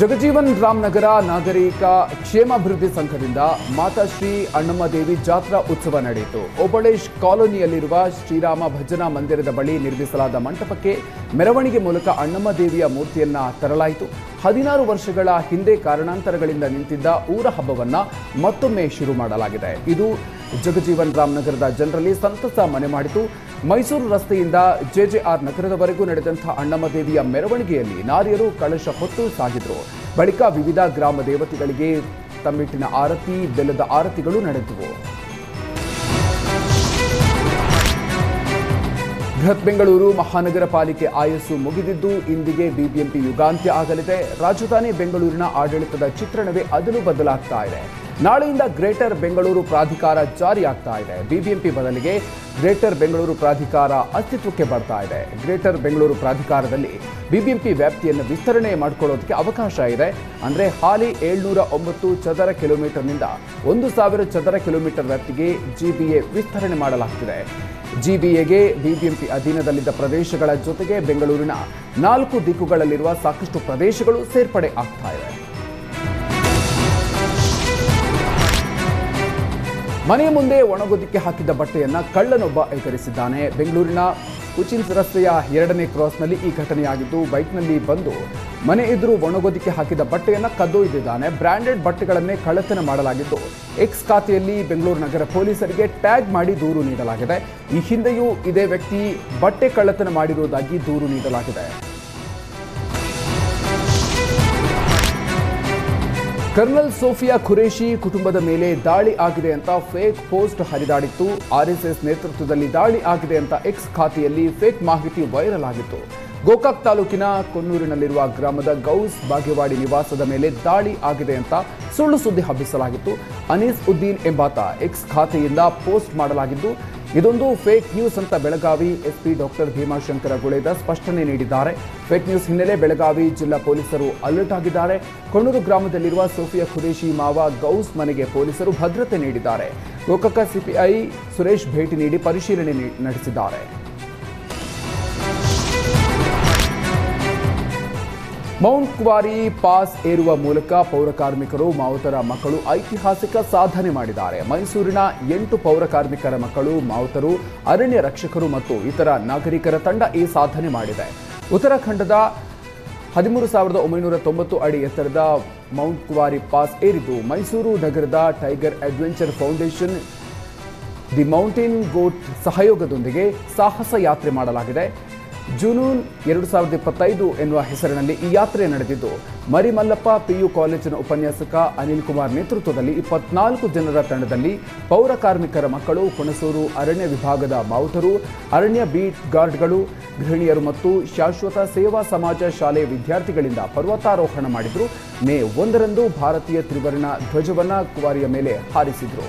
ಜಗಜೀವನ್ ರಾಮನಗರ ನಾಗರಿಕ ಕ್ಷೇಮಾಭಿವೃದ್ಧಿ ಸಂಘದಿಂದ ಮಾತಾಶ್ರೀ ಅಣ್ಣಮ್ಮ ದೇವಿ ಜಾತ್ರಾ ಉತ್ಸವ ನಡೆಯಿತು. ಓಬಳೇಶ್ ಕಾಲೋನಿಯಲ್ಲಿರುವ ಶ್ರೀರಾಮ ಭಜನಾ ಮಂದಿರದ ಬಳಿ ನಿರ್ಮಿಸಲಾದ ಮಂಟಪಕ್ಕೆ ಮೆರವಣಿಗೆ ಮೂಲಕ ಅಣ್ಣಮ್ಮ ದೇವಿಯ ಮೂರ್ತಿಯನ್ನ ತರಲಾಯಿತು. ಹದಿನಾರು ವರ್ಷಗಳ ಹಿಂದೆ ಕಾರಣಾಂತರಗಳಿಂದ ನಿಂತಿದ್ದ ಊರ ಹಬ್ಬವನ್ನ ಮತ್ತೊಮ್ಮೆ ಶುರು ಮಾಡಲಾಗಿದೆ. ಇದು ಜಗಜೀವನ್ ರಾಮನಗರದ ಜನರಲ್ಲಿ ಸಂತಸ ಮನೆ ಮಾಡಿತು. ಮೈಸೂರು ರಸ್ತೆಯಿಂದ ಜೆಜೆಆರ್ ನಗರದವರೆಗೂ ನಡೆದಂಥ ಅಣ್ಣಮ್ಮ ದೇವಿಯ ಮೆರವಣಿಗೆಯಲ್ಲಿ ನಾರಿಯರು ಕಳಶ ಹೊತ್ತು ಸಾಗಿದ್ರು. ಬಳಿಕ ವಿವಿಧ ಗ್ರಾಮ ದೇವತೆಗಳಿಗೆ ತಮ್ಮಿಟ್ಟಿನ ಆರತಿ, ಬೆಲ್ಲದ ಆರತಿಗಳು ನಡೆದವು. ಬೃಹತ್ ಬೆಂಗಳೂರು ಮಹಾನಗರ ಪಾಲಿಕೆ ಆಯಸ್ಸು ಮುಗಿದಿದ್ದು ಇಂದಿಗೆ ಬಿಬಿಎಂಪಿ ಯುಗಾಂತ್ಯ ಆಗಲಿದೆ. ರಾಜಧಾನಿ ಬೆಂಗಳೂರಿನ ಆಡಳಿತದ ಚಿತ್ರಣವೇ ಅದಲು ಬದಲಾಗ್ತಾ ಇದೆ. ನಾಳೆಯಿಂದ ಗ್ರೇಟರ್ ಬೆಂಗಳೂರು ಪ್ರಾಧಿಕಾರ ಜಾರಿಯಾಗ್ತಾ ಇದೆ. ಬಿಬಿಎಂಪಿ ಬದಲಿಗೆ ಗ್ರೇಟರ್ ಬೆಂಗಳೂರು ಪ್ರಾಧಿಕಾರ ಅಸ್ತಿತ್ವಕ್ಕೆ ಬರ್ತಾ ಇದೆ. ಗ್ರೇಟರ್ ಬೆಂಗಳೂರು ಪ್ರಾಧಿಕಾರದಲ್ಲಿ ಬಿಬಿಎಂಪಿ ವ್ಯಾಪ್ತಿಯನ್ನು ವಿಸ್ತರಣೆ ಮಾಡಿಕೊಳ್ಳೋದಕ್ಕೆ ಅವಕಾಶ ಇದೆ. ಅಂದರೆ ಹಾಲಿ ಏಳ್ನೂರ ಒಂಬತ್ತು ಚದರ ಕಿಲೋಮೀಟರ್ನಿಂದ ಒಂದು ಸಾವಿರ ಚದರ ಕಿಲೋಮೀಟರ್ ವ್ಯಾಪ್ತಿಗೆ ಜಿಬಿಎ ವಿಸ್ತರಣೆ ಮಾಡಲಾಗ್ತಿದೆ. ಜಿಬಿಎಗೆ ಬಿಬಿಎಂಪಿ ಅಧೀನದಲ್ಲಿದ್ದ ಪ್ರದೇಶಗಳ ಜೊತೆಗೆ ಬೆಂಗಳೂರಿನ ನಾಲ್ಕು ದಿಕ್ಕುಗಳಲ್ಲಿರುವ ಸಾಕಷ್ಟು ಪ್ರದೇಶಗಳು ಸೇರ್ಪಡೆ ಆಗ್ತಾ ಇವೆ. ಮನೆಯ ಮುಂದೆ ಒಣಗೋದಿಕ್ಕೆ ಹಾಕಿದ್ದ ಬಟ್ಟೆಯನ್ನ ಕಳ್ಳನೊಬ್ಬ ಎಗರಿಸಿದ್ದಾನೆ. ಬೆಂಗಳೂರಿನ ಕುಚಿನ್ಸ್ ರಸ್ತೆಯ ಎರಡನೇ ಕ್ರಾಸ್ನಲ್ಲಿ ಈ ಘಟನೆಯಾಗಿದ್ದು, ಬೈಕ್ನಲ್ಲಿ ಬಂದು ಮನೆ ಎದುರು ಒಣಗೋದಿಕ್ಕೆ ಹಾಕಿದ ಬಟ್ಟೆಯನ್ನ ಕದ್ದೊಯ್ದಿದ್ದಾನೆ ಬ್ರಾಂಡೆಡ್ ಬಟ್ಟೆಗಳನ್ನೇ ಕಳ್ಳತನ ಮಾಡಲಾಗಿದ್ದು, ಎಕ್ಸ್ ಖಾತೆಯಲ್ಲಿ ಬೆಂಗಳೂರು ನಗರ ಪೊಲೀಸರಿಗೆ ಟ್ಯಾಗ್ ಮಾಡಿ ದೂರು ನೀಡಲಾಗಿದೆ. ಈ ಹಿಂದೆಯೂ ಇದೇ ವ್ಯಕ್ತಿ ಬಟ್ಟೆ ಕಳ್ಳತನ ಮಾಡಿರುವುದಾಗಿ ದೂರು ನೀಡಲಾಗಿದೆ. ಕರ್ನಲ್ ಸೋಫಿಯಾ ಖುರೇಶಿ ಕುಟುಂಬದ ಮೇಲೆ ದಾಳಿ ಆಗಿದೆ ಅಂತ ಫೇಕ್ ಪೋಸ್ಟ್ ಹರಿದಾಡಿತ್ತು. ಆರ್ಎಸ್ಎಸ್ ನೇತೃತ್ವದಲ್ಲಿ ದಾಳಿ ಆಗಿದೆ ಅಂತ ಎಕ್ಸ್ ಖಾತೆಯಲ್ಲಿ ಫೇಕ್ ಮಾಹಿತಿ ವೈರಲ್ ಆಗಿತ್ತು. ಗೋಕಾಕ್ ತಾಲೂಕಿನ ಕೊನ್ನೂರಿನಲ್ಲಿರುವ ಗ್ರಾಮದ ಗೌಸ್ ಬಾಗೇವಾಡಿ ನಿವಾಸದ ಮೇಲೆ ದಾಳಿ ಆಗಿದೆ ಅಂತ ಸುಳ್ಳು ಸುದ್ದಿ ಹಬ್ಬಿಸಲಾಗಿತ್ತು. ಅನೀಸ್ ಉದ್ದೀನ್ ಎಂಬಾತ ಎಕ್ಸ್ ಖಾತೆಯಿಂದ ಪೋಸ್ಟ್ ಮಾಡಲಾಗಿದ್ದು ಇದೊಂದು ಫೇಕ್ ನ್ಯೂಸ್ ಅಂತ ಬೆಳಗಾವಿ ಎಸ್ಪಿ ಡಾಕ್ಟರ್ ಭೀಮಾಶಂಕರ ಗುಳೇದ ಸ್ಪಷ್ಟನೆ ನೀಡಿದ್ದಾರೆ. ಫೇಕ್ ನ್ಯೂಸ್ ಹಿನ್ನೆಲೆ ಬೆಳಗಾವಿ ಜಿಲ್ಲಾ ಪೊಲೀಸರು ಅಲರ್ಟ್ ಆಗಿದ್ದಾರೆ. ಕೊಣ್ಣೂರು ಗ್ರಾಮದಲ್ಲಿರುವ ಸೋಫಿಯಾ ಖುರೇಶಿ ಮಾವ ಗೌಸ್ ಮನೆಗೆ ಪೊಲೀಸರು ಭದ್ರತೆ ನೀಡಿದ್ದಾರೆ. ಗೋಕಾಕ ಸಿಪಿಐ ಸುರೇಶ್ ಭೇಟಿ ನೀಡಿ ಪರಿಶೀಲನೆ ನಡೆಸಿದ್ದಾರೆ. ಮೌಂಟ್ ಕುವಾರಿ ಪಾಸ್ ಏರುವ ಮೂಲಕ ಪೌರಕಾರ್ಮಿಕರು ಮಾವುತರ ಮಕ್ಕಳು ಐತಿಹಾಸಿಕ ಸಾಧನೆ ಮಾಡಿದ್ದಾರೆ. ಮೈಸೂರಿನ ಎಂಟು ಪೌರಕಾರ್ಮಿಕರ ಮಕ್ಕಳು, ಮಾವುತರು, ಅರಣ್ಯ ರಕ್ಷಕರು ಮತ್ತು ಇತರ ನಾಗರಿಕರ ತಂಡ ಈ ಸಾಧನೆ ಮಾಡಿದೆ. ಉತ್ತರಾಖಂಡದ ಹದಿಮೂರು ಸಾವಿರದ ಒಂಬೈನೂರ ತೊಂಬತ್ತು ಅಡಿ ಎತ್ತರದ ಮೌಂಟ್ ಕುವಾರಿ ಪಾಸ್ ಏರಿದ್ದು, ಮೈಸೂರು ನಗರದ tiger adventure foundation, the mountain goat ಸಹಯೋಗದೊಂದಿಗೆ ಸಾಹಸ ಯಾತ್ರೆ ಮಾಡಲಾಗಿದೆ. ಜುನೂನ್ ಎರಡು ಸಾವಿರದ ಇಪ್ಪತ್ತೈದು ಎನ್ನುವ ಹೆಸರಿನಲ್ಲಿ ಈ ಯಾತ್ರೆ ನಡೆದಿದ್ದು, ಮರಿಮಲ್ಲಪ್ಪ ಪಿಯು ಕಾಲೇಜಿನ ಉಪನ್ಯಾಸಕ ಅನಿಲ್ ಕುಮಾರ್ ನೇತೃತ್ವದಲ್ಲಿ ಇಪ್ಪತ್ನಾಲ್ಕು ಜನರ ತಂಡದಲ್ಲಿ ಪೌರ ಕಾರ್ಮಿಕರ ಮಕ್ಕಳು, ಹುಣಸೂರು ಅರಣ್ಯ ವಿಭಾಗದ ಮಾವುತರು ಅರಣ್ಯ ಬೀಟ್ ಗಾರ್ಡ್ಗಳು, ಗೃಹಿಣಿಯರು ಮತ್ತು ಶಾಶ್ವತ ಸೇವಾ ಸಮಾಜ ಶಾಲೆ ವಿದ್ಯಾರ್ಥಿಗಳಿಂದ ಪರ್ವತಾರೋಹಣ ಮಾಡಿದ್ರು. ಮೇ ಒಂದರಂದು ಭಾರತೀಯ ತ್ರಿವರ್ಣ ಧ್ವಜವನ್ನ ಕುವಾರಿಯ ಮೇಲೆ ಹಾರಿಸಿದ್ರು.